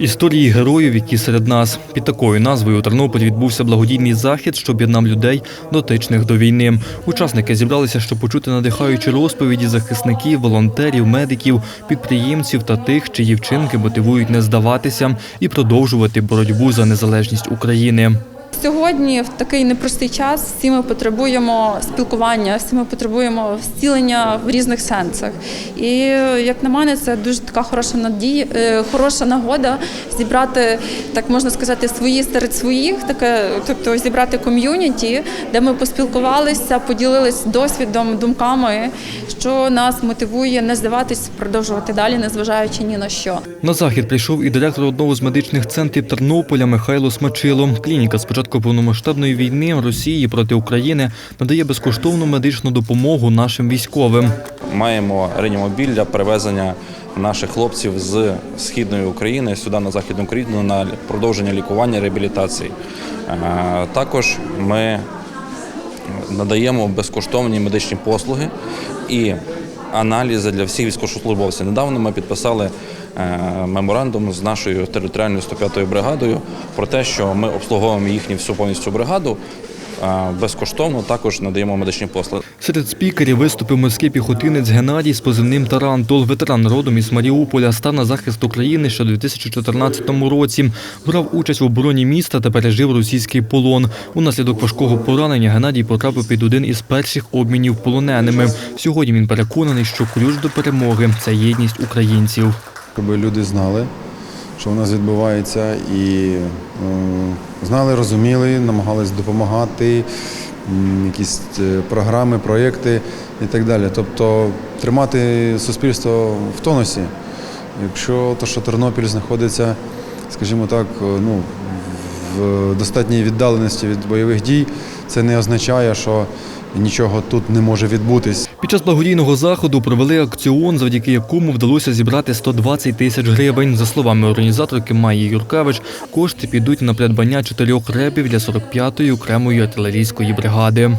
Історії героїв, які серед нас під такою назвою у Тернополі відбувся благодійний захід, що об'єднав людей, дотичних до війни. Учасники зібралися, щоб почути надихаючі розповіді захисників, волонтерів, медиків, підприємців та тих, чиї вчинки мотивують не здаватися і продовжувати боротьбу за незалежність України. Сьогодні в такий непростий час всі ми потребуємо спілкування, всі ми потребуємо зцілення в різних сенсах. І як на мене, це дуже така хороша надія, е, хороша нагода зібрати, так можна сказати, свої серед своїх, таке, тобто зібрати ком'юніті, де ми поспілкувалися, поділились досвідом, думками, що нас мотивує не здаватись, продовжувати далі, незважаючи ні на що. На захід прийшов і директор одного з медичних центрів Тернополя Михайло Смачило. Клініка з початку повномасштабної війни Росії проти України надає безкоштовну медичну допомогу нашим військовим. Маємо реанімобіль для перевезення наших хлопців з східної України сюди на західну Україну на продовження лікування реабілітації. Е, Також ми надаємо безкоштовні медичні послуги і аналізи для всіх військовослужбовців. Недавно ми підписали е, меморандум з нашою територіальною 105-ю бригадою про те, що ми обслуговуємо їхню всю повністю бригаду. Безкоштовно також надаємо медичні послуги. Серед спікерів виступив морський піхотинець Геннадій з позивним Тарантул. Ветеран родом із Маріуполя став на захист України ще у 2014 році. Брав участь в обороні міста та пережив російський полон. Унаслідок важкого поранення Геннадій потрапив під один із перших обмінів полоненими. Сьогодні він переконаний, що ключ до перемоги це єдність українців. щоб люди знали, що у нас відбувається, і е, знали, розуміли, намагались допомагати, якісь е, програми, проєкти і так далі. Тобто тримати суспільство в тонусі. Якщо то, що Тернопіль знаходиться, скажімо так, е, ну, в достатній віддаленості від бойових дій, це не означає, що нічого тут не може відбутись. Під час благодійного заходу провели акціон, завдяки якому вдалося зібрати 120 тисяч гривень. За словами організаторки Майї Юркевич, кошти підуть на придбання чотирьох ребів для 45-ї окремої артилерійської бригади.